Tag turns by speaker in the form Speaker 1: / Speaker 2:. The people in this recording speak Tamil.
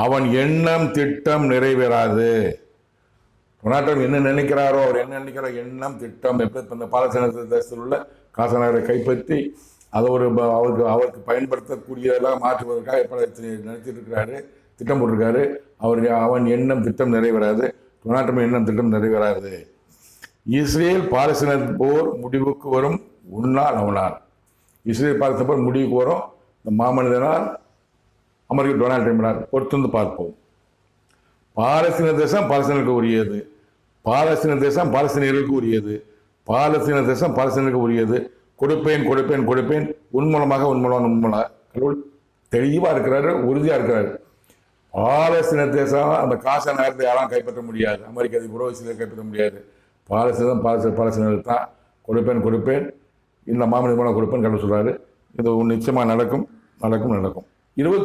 Speaker 1: அவன் எண்ணம் திட்டம் நிறைவேறாது. டொனால்ட் ட்ரம்ப் என்ன நினைக்கிறாரோ அவர் என்ன நினைக்கிறாரோ எண்ணம் திட்டம் எப்படி இந்த பாலஸ்தீன தேசத்தில் உள்ள காசநகரை கைப்பற்றி அதை ஒரு ப- அவருக்கு அவருக்கு பயன்படுத்தக்கூடியதெல்லாம் மாற்றுவதற்காக எப்படி நினைச்சிட்டு இருக்கிறாரு திட்டம் போட்டிருக்காரு. அவர் அவன் எண்ணம் திட்டம் நிறைவேறாது. டொனால்ட் ட்ரம்ப் எண்ணம் திட்டம் நிறைவேறாது. இஸ்ரேல் பாலஸ்தீன போர் முடிவுக்கு வரும் உன்னால் அவனால். இஸ்ரேல் பாலஸ்தீன போர் முடிவுக்கு வரும் இந்த மாமனிதனால் அமெரிக்க டொனால்ட் ட்ரம்பினார் பொறுத்திருந்து பார்ப்போம். பாலஸ்தீன தேசம் பாலஸ்தீனருக்கு உரியது. பாலஸ்தீன தேசம் பாலஸ்தீனியர்களுக்கு உரியது. பாலஸ்தீன தேசம் பாலஸ்தீனருக்கு உரியது. கொடுப்பேன் கொடுப்பேன் கொடுப்பேன். உன்மூலமாக உன்மூலமாக உன்மூலமாக கடவுள் தெளிவாக இருக்கிறாரு உறுதியாக இருக்கிறாரு. பாலஸ்தீன தேசம் அந்த காச நகரத்தை யாரும் கைப்பற்ற முடியாது. அமெரிக்க உறவு கைப்பற்ற முடியாது. பாலஸ்தீனம் பாலஸ்தீன பாலஸ்தீனர்கள் தான். கொடுப்பேன் கொடுப்பேன். இந்த மாமனித மூலம் கொடுப்பேன் கடவுள் சொல்கிறாரு இது நிச்சயமாக நடக்கும் நடக்கும் நடக்கும். இருபத்தி